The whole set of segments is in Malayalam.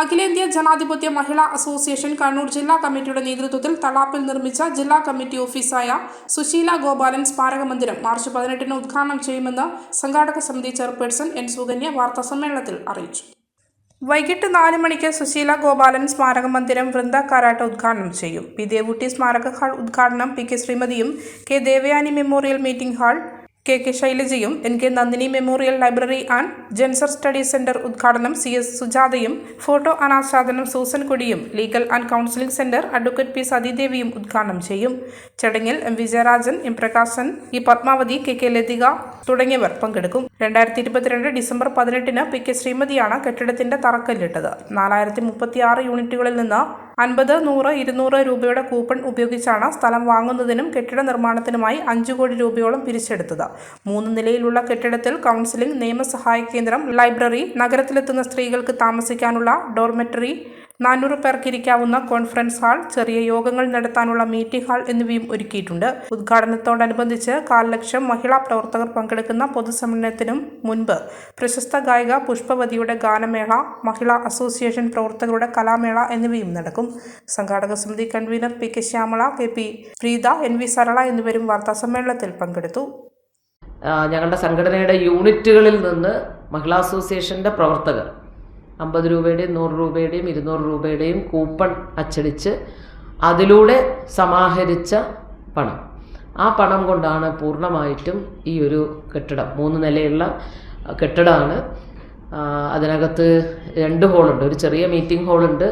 അഖിലേന്ത്യാ ജനാധിപത്യ മഹിളാ അസോസിയേഷൻ കണ്ണൂർ ജില്ലാ കമ്മിറ്റിയുടെ നേതൃത്വത്തിൽ തളാപ്പിൽ നിർമ്മിച്ച ജില്ലാ കമ്മിറ്റി ഓഫീസായ സുശീല ഗോപാലൻ സ്മാരക മന്ദിരം മാർച്ച് പതിനെട്ടിന് ഉദ്ഘാടനം ചെയ്യുമെന്ന് സംഘാടക സമിതി ചെയർപേഴ്സൺ എൻ സുകന്യ വാർത്താസമ്മേളനത്തിൽ അറിയിച്ചു. വൈകിട്ട് നാല് മണിക്ക് സുശീല ഗോപാലൻ സ്മാരക മന്ദിരം വൃന്ദ കാരാട്ട് ഉദ്ഘാടനം ചെയ്യും. പി ദേവുട്ടി സ്മാരക ഹാൾ ഉദ്ഘാടനം P K ശ്രീമതിയും K Devayani memorial meeting hall K K ശൈലജയും N K Nandini memorial library and gender study centre ഉദ്ഘാടനം സി എസ് സുജാതയും ഫോട്ടോ അനാച്ഛാദനം സൂസൻ കൊടിയും legal and counselling centre advocate P സതീദേവിയും ഉദ്ഘാടനം ചെയ്യും. ചടങ്ങിൽ M Vijayarajan M Prakashan E Padmavathi K K Lathika തുടങ്ങിയവർ പങ്കെടുക്കും. രണ്ടായിരത്തി ഇരുപത്തിരണ്ട് ഡിസംബർ പതിനെട്ടിന് പി കെ ശ്രീമതിയാണ് കെട്ടിടത്തിന്റെ തറക്കല്ലിട്ടത്. നാലായിരത്തി മുപ്പത്തിയാറ് യൂണിറ്റുകളിൽ നിന്ന് അൻപത് നൂറ് ഇരുന്നൂറ് രൂപയുടെ കൂപ്പൺ ഉപയോഗിച്ചാണ് സ്ഥലം വാങ്ങുന്നതിനും കെട്ടിട നിർമ്മാണത്തിനുമായി അഞ്ചു കോടി രൂപയോളം പിരിച്ചെടുത്തത്. മൂന്ന് നിലയിലുള്ള കെട്ടിടത്തിൽ കൗൺസിലിംഗ് നിയമസഹായ കേന്ദ്രം ലൈബ്രറി നഗരത്തിലെത്തുന്ന സ്ത്രീകൾക്ക് താമസിക്കാനുള്ള ഡോർമെറ്ററി നാനൂറ് പേർക്ക് ഇരിക്കാവുന്ന കോൺഫറൻസ് ഹാൾ ചെറിയ യോഗങ്ങൾ നടത്താനുള്ള മീറ്റിംഗ് ഹാൾ എന്നിവയും ഒരുക്കിയിട്ടുണ്ട്. ഉദ്ഘാടനത്തോടനുബന്ധിച്ച് കാൽ ലക്ഷം മഹിളാ പ്രവർത്തകർ പങ്കെടുക്കുന്ന പൊതുസമ്മേളനത്തിനും മുൻപ് പ്രശസ്ത ഗായിക പുഷ്പവതിയുടെ ഗാനമേള മഹിളാ അസോസിയേഷൻ പ്രവർത്തകരുടെ കലാമേള എന്നിവയും നടക്കും. സംഘാടക സമിതി convener P K Shyamala K P Preetha N V Sarala എന്നിവരും വാർത്താസമ്മേളനത്തിൽ പങ്കെടുത്തു. ഞങ്ങളുടെ സംഘടനയുടെ യൂണിറ്റുകളിൽ നിന്ന് മഹിളാ അസോസിയേഷന്റെ പ്രവർത്തകർ അമ്പത് രൂപയുടെയും നൂറ് രൂപയുടെയും ഇരുന്നൂറ് രൂപയുടെയും കൂപ്പൺ അച്ചടിച്ച് അതിലൂടെ സമാഹരിച്ച പണം. ആ പണം കൊണ്ടാണ് പൂർണമായിട്ടും ഈ ഒരു കെട്ടിടം. മൂന്ന് നിലയുള്ള കെട്ടിടമാണ് അതിനകത്ത് രണ്ട് ഹോളുണ്ട്. ഒരു ചെറിയ മീറ്റിംഗ് ഹോളുണ്ട്.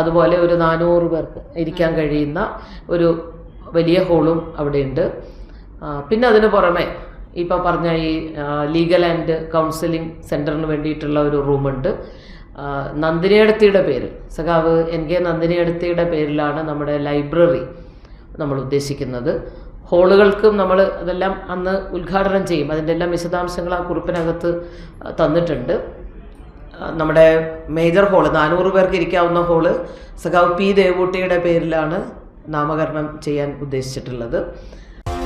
അതുപോലെ ഒരു നാനൂറ് പേർക്ക് ഇരിക്കാൻ കഴിയുന്ന ഒരു വലിയ ഹോളും അവിടെയുണ്ട്. പിന്നെ അതിന് പുറമെ ഇപ്പോൾ പറഞ്ഞ ഈ ലീഗൽ ആൻഡ് കൗൺസിലിംഗ് സെന്ററിന് വേണ്ടിയിട്ടുള്ള ഒരു റൂമുണ്ട് നന്ദിനിയടത്തിയുടെ പേര്. സഖാവ് എൻ കെ നന്ദിനിയടത്തിയുടെ പേരിലാണ് നമ്മുടെ ലൈബ്രറി നമ്മൾ ഉദ്ദേശിക്കുന്നത്. ഹോളുകൾക്കും നമ്മൾ അതെല്ലാം അന്ന് ഉദ്ഘാടനം ചെയ്യും. അതിന്റെ എല്ലാം വിശദാംശങ്ങൾ ആ കുറിപ്പിനകത്ത് തന്നിട്ടുണ്ട്. നമ്മുടെ മേജർ ഹോൾ നാനൂറ് പേർക്ക് ഇരിക്കാവുന്ന ഹോൾ സഖാവ് പി ദേവൂട്ടിയുടെ പേരിലാണ് നാമകരണം ചെയ്യാൻ ഉദ്ദേശിച്ചിട്ടുള്ളത്.